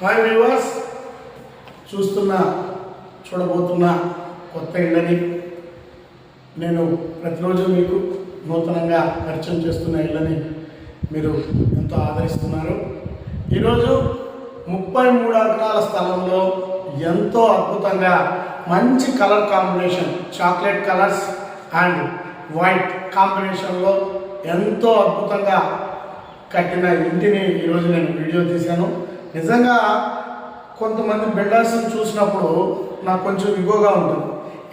Hi viewers. చూస్తున్న చూడబోతున్న కొత్త ఇళ్ళని. నేను ప్రతిరోజు మీకు నూతనంగా పరిచయం చేస్తున్న ఇళ్ళని మీరు ఎంతో ఆదరిస్తున్నారు. ఈరోజు ముప్పై మూడు అంకణాల స్థలంలో ఎంతో అద్భుతంగా మంచి colour combination chocolate colours and white కాంబినేషన్లో ఎంతో అద్భుతంగా కట్టిన ఇంటిని ఈరోజు నేను వీడియో తీశాను. నిజంగా కొంతమంది బిల్డర్స్ని చూసినప్పుడు నాకు కొంచెం ఇగోగా ఉంటుంది.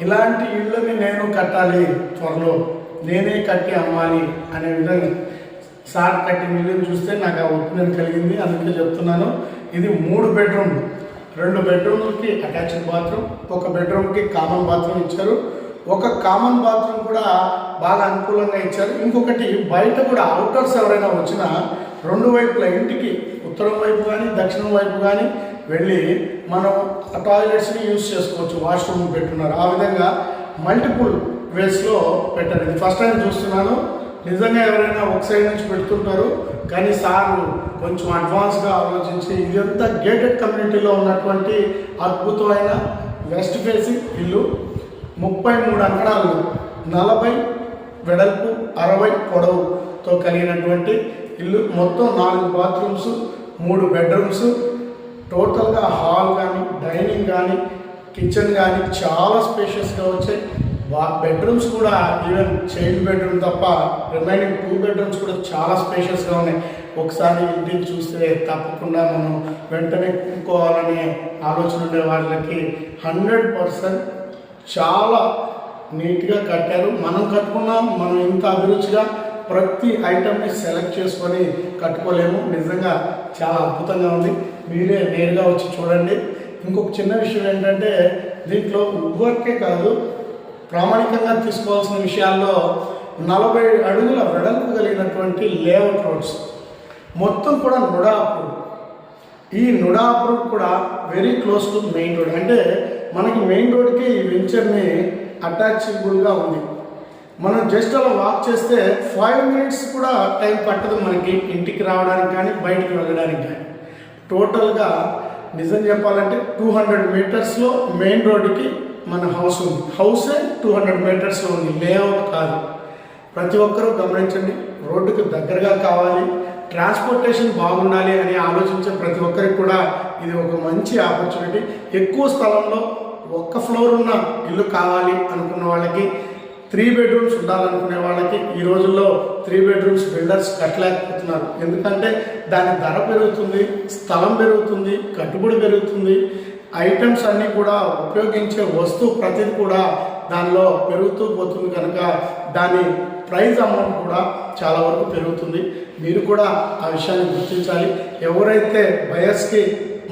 ఇలాంటి ఇళ్ళని నేను కట్టాలి త్వరలో. నేనే కట్టి అమ్మాలి అనే విధంగా సార్ కట్టిన ఇల్లుని చూస్తే నాకు ఆ ఒపీనియన్ కలిగింది. అందుకే చెప్తున్నాను ఇది మూడు బెడ్రూమ్. రెండు బెడ్రూమ్లకి అటాచ్డ్ బాత్రూమ్ ఒక బెడ్రూమ్కి కామన్ బాత్రూమ్ ఇచ్చారు. ఒక కామన్ బాత్రూమ్ కూడా బాగా అనుకూలంగా ఇచ్చారు. ఇంకొకటి బయట కూడా అవుటర్స్ ఎవరైనా వచ్చినా రెండు వైపుల ఇంటికి ఉత్తరం వైపు కానీ దక్షిణం వైపు కానీ వెళ్ళి మనం ఆ టాయిలెట్స్ని యూజ్ చేసుకోవచ్చు వాష్రూమ్ పెట్టున్నారు ఆ విధంగా మల్టిపుల్ వేస్లో పెట్టారు. ఇది ఫస్ట్ టైం చూస్తున్నాను. నిజంగా ఎవరైనా ఒక సైడ్ నుంచి పెడుతుంటారు. కానీ సార్లు కొంచెం అడ్వాన్స్గా ఆలోచించి ఇదంతా గేటెడ్ కమ్యూనిటీలో ఉన్నటువంటి అద్భుతమైన వెస్ట్ ఫేసింగ్ ఇల్లు. ముప్పై మూడు అంకణాలు నలభై వెడల్పు అరవై పొడవుతో కలిగినటువంటి ఇల్లు. మొత్తం నాలుగు బాత్రూమ్స్ మూడు బెడ్రూమ్స్ టోటల్గా హాల్ కానీ డైనింగ్ కానీ కిచెన్ కానీ చాలా స్పేషియస్గా వచ్చాయి. వా బెడ్రూమ్స్ కూడా ఈవెన్ చైల్డ్ బెడ్రూమ్ తప్ప రిమైనింగ్ టూ బెడ్రూమ్స్ కూడా చాలా స్పేషియస్గా ఉన్నాయి. ఒకసారి ఇంటిని చూస్తే తప్పకుండా మనం వెంటనే కూకోవాలనే ఆలోచన ఉండే వాళ్ళకి హండ్రెడ్ పర్సెంట్ చాలా నీట్గా కట్టారు. మనం కట్టుకున్నాం మనం ఇంత అభిరుచిగా ప్రతి ఐటమ్ని సెలెక్ట్ చేసుకొని కట్టుకోలేము. నిజంగా చాలా అద్భుతంగా ఉంది. మీరే నేరుగా వచ్చి చూడండి. ఇంకొక చిన్న విషయం ఏంటంటే దీంట్లో వర్కే కాదు ప్రామాణికంగా తీసుకోవాల్సిన విషయాల్లో నలభై అడుగుల వెడల్పు కలిగినటువంటి లేఅవుట్ రోడ్స్. మొత్తం కూడా నుడాపు ఈ నుడాపు కూడా very close to main road అంటే మనకి మెయిన్ రోడ్కి ఈ వెంచర్ని అటాచబుల్గా ఉంది. మనం జస్ట్ అలా వాక్ చేస్తే ఫైవ్ మినిట్స్ కూడా టైం పట్టదు మనకి ఇంటికి రావడానికి కానీ బయటికి వెళ్ళడానికి కానీ. టోటల్గా నిజం చెప్పాలంటే టూ హండ్రెడ్ మీటర్స్లో మెయిన్ రోడ్డుకి మన హౌస్ ఉంది. హౌసే టూ హండ్రెడ్ మీటర్స్లో ఉంది. లేఅవుట్ కాదు. ప్రతి ఒక్కరూ గమనించండి. రోడ్డుకు దగ్గరగా కావాలి. ట్రాన్స్పోర్టేషన్ బాగుండాలి అని ఆలోచించే ప్రతి ఒక్కరికి కూడా ఇది ఒక మంచి ఆపర్చునిటీ ఎక్కువ స్థలంలో ఒక్క ఫ్లోర్ ఉన్న ఇల్లు కావాలి అనుకున్న వాళ్ళకి త్రీ బెడ్రూమ్స్ ఉండాలనుకునే వాళ్ళకి ఈ రోజుల్లో త్రీ బెడ్రూమ్స్ బిల్డర్స్ కట్టలేకపోతున్నారు. ఎందుకంటే దాని ధర పెరుగుతుంది స్థలం పెరుగుతుంది కట్టుబడి పెరుగుతుంది. ఐటమ్స్ అన్నీ కూడా ఉపయోగించే వస్తువు ప్రతిది కూడా దానిలో పెరుగుతూ పోతుంది కనుక దాని ప్రైజ్ అమౌంట్ కూడా చాలా వరకు పెరుగుతుంది. మీరు కూడా ఆ విషయాన్ని గుర్తించాలి. ఎవరైతే బయర్స్కి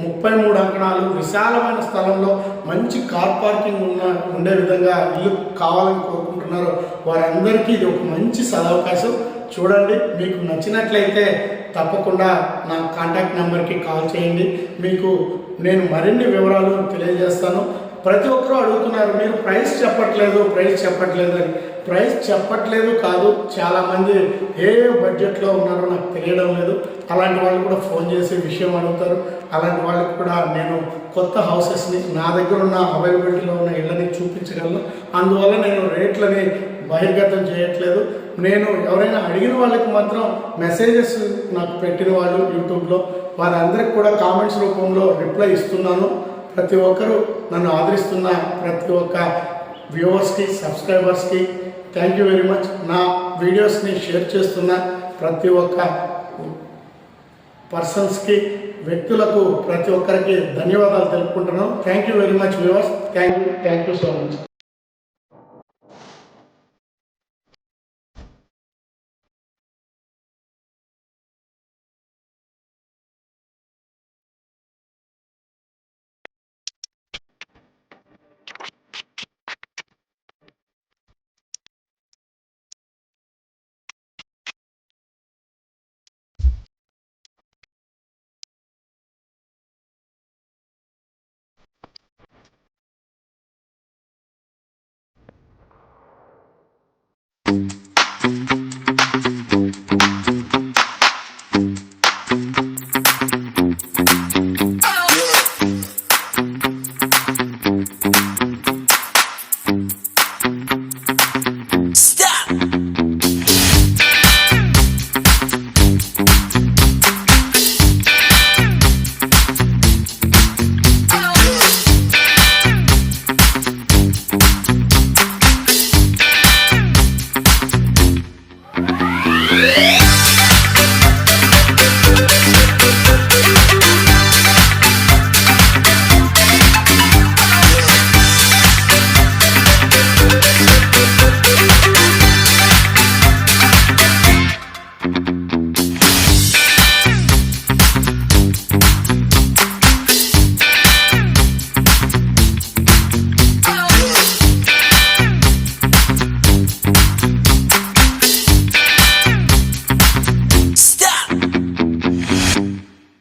ముప్పై మూడు అంకణాలు విశాలమైన స్థలంలో మంచి కార్ పార్కింగ్ ఉన్న ఉండే విధంగా ఇల్లు కావాలని కోరుకుంటున్నారు వారందరికీ ఇది ఒక మంచి సదవకాశం. చూడండి మీకు నచ్చినట్లయితే తప్పకుండా నా కాంటాక్ట్ నెంబర్కి కాల్ చేయండి. మీకు నేను మరిన్ని వివరాలు తెలియజేస్తాను. ప్రతి ఒక్కరూ అడుగుతున్నారు మీరు ప్రైస్ చెప్పట్లేదు ప్రైస్ చెప్పట్లేదు అని. ప్రైస్ చెప్పట్లేదు కాదు. చాలామంది ఏ బడ్జెట్లో ఉన్నారో నాకు తెలియడం లేదు. అలాంటి వాళ్ళు కూడా ఫోన్ చేసి విషయం అడుగుతారు. అలాంటి వాళ్ళకి కూడా నేను కొత్త హౌసెస్ని నా దగ్గర ఉన్న అవైలబిలిటీలో ఉన్న ఇళ్ళని చూపించగలను. అందువల్ల నేను రేట్లని బహిర్గతం చేయట్లేదు. నేను ఎవరైనా అడిగిన వాళ్ళకి మాత్రం మెసేజెస్ నాకు పెట్టిన వాళ్ళు యూట్యూబ్లో వారందరికి కూడా కామెంట్స్ రూపంలో రిప్లై ఇస్తున్నాను. ప్రతి ఒక్కరూ నన్ను ఆదరిస్తున్న ప్రతి ఒక్క వ్యూవర్స్కి సబ్స్క్రైబర్స్కి థ్యాంక్ యూ వెరీ మచ్ నా వీడియోస్ని షేర్ చేస్తున్న ప్రతి ఒక్క పర్సన్స్కి వ్యక్తులకు ప్రతి ఒక్కరికి ధన్యవాదాలు తెలుపుకుంటున్నాను. Thank you very much viewers thank you thank you so much you